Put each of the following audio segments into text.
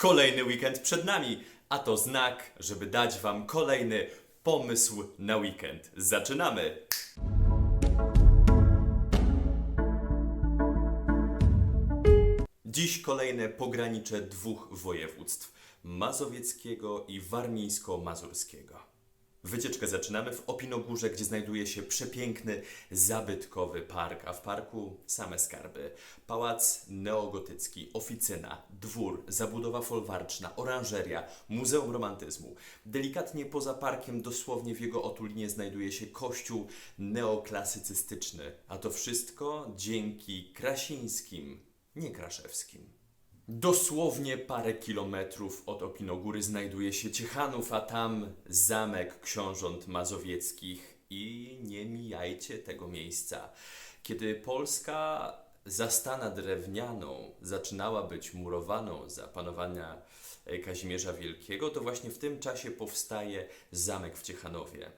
Kolejny weekend przed nami, a to znak, żeby dać Wam kolejny pomysł na weekend. Zaczynamy! Dziś kolejne pogranicze dwóch województw mazowieckiego i warmińsko-mazurskiego. Wycieczkę zaczynamy w Opinogórze, gdzie znajduje się przepiękny, zabytkowy park, a w parku same skarby. Pałac neogotycki, oficyna, dwór, zabudowa folwarczna, oranżeria, muzeum romantyzmu. Delikatnie poza parkiem, dosłownie w jego otulinie, znajduje się kościół neoklasycystyczny. A to wszystko dzięki Krasińskim, nie Kraszewskim. Dosłownie parę kilometrów od Opinogóry znajduje się Ciechanów, a tam zamek książąt mazowieckich. I nie mijajcie tego miejsca. Kiedy Polska zastana drewnianą zaczynała być murowaną za panowania e, Kazimierza Wielkiego, to właśnie w tym czasie powstaje zamek w Ciechanowie.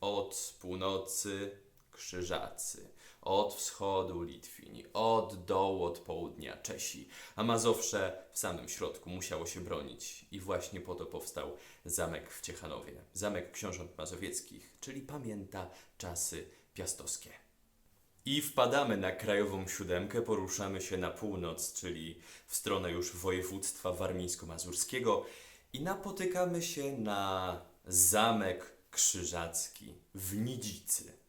Od północy Krzyżacy, od wschodu Litwini, od dołu, od południa Czesi, a Mazowsze w samym środku musiało się bronić. I właśnie po to powstał zamek w Ciechanowie, zamek książąt mazowieckich, czyli pamięta czasy piastowskie. I wpadamy na krajową siódemkę, poruszamy się na północ, czyli w stronę już województwa warmińsko-mazurskiego i napotykamy się na zamek krzyżacki w Nidzicy.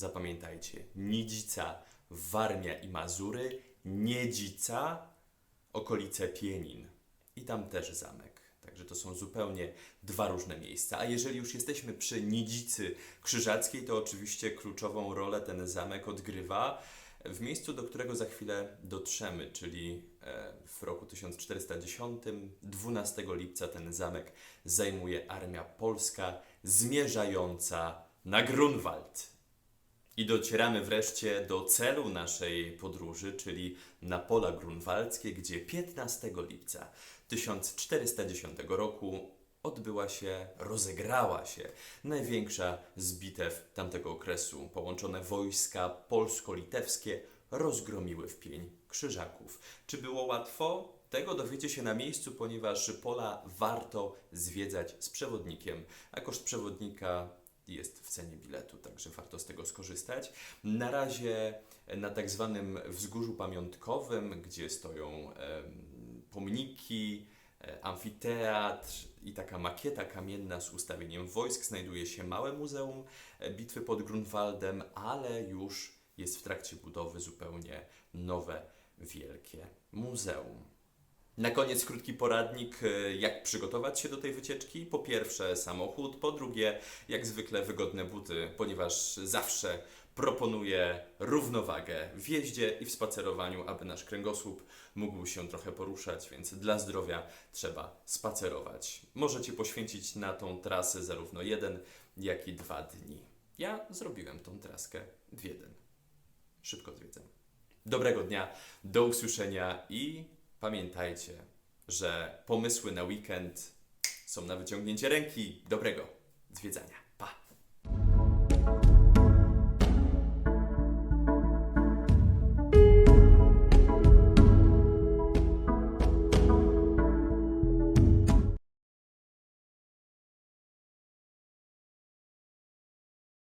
Zapamiętajcie, Nidzica, Warmia i Mazury, Niedzica, okolice Pienin i tam też zamek. Także to są zupełnie dwa różne miejsca. A jeżeli już jesteśmy przy Nidzicy Krzyżackiej, to oczywiście kluczową rolę ten zamek odgrywa w miejscu, do którego za chwilę dotrzemy, czyli e, w roku 1410, 12 lipca ten zamek zajmuje armia polska zmierzająca na Grunwald. I docieramy wreszcie do celu naszej podróży, czyli na pola grunwaldzkie, gdzie 15 lipca 1410 roku odbyła się, rozegrała się największa z bitew tamtego okresu. Połączone wojska polsko-litewskie rozgromiły w pień krzyżaków. Czy było łatwo? Tego dowiecie się na miejscu, ponieważ pola warto zwiedzać z przewodnikiem, a koszt przewodnika jest w cenie biletu, także warto z tego skorzystać. Na razie na tak zwanym wzgórzu pamiątkowym, gdzie stoją pomniki, e, amfiteatr i taka makieta kamienna z ustawieniem wojsk, znajduje się małe muzeum e, bitwy pod Grunwaldem, ale już jest w trakcie budowy zupełnie nowe, wielkie muzeum. Na koniec krótki poradnik, e, jak przygotować się do tej wycieczki. Po pierwsze samochód, po drugie jak zwykle wygodne buty, ponieważ zawsze proponuję równowagę w jeździe i w spacerowaniu, aby nasz kręgosłup mógł się trochę poruszać, więc dla zdrowia trzeba spacerować. Możecie poświęcić na tą trasę zarówno jeden, jak i dwa dni. Ja zrobiłem tą traskę w jeden. Szybko zwiedzę. Dobrego dnia, do usłyszenia i pamiętajcie, że pomysły na weekend są na wyciągnięcie ręki. Dobrego zwiedzania.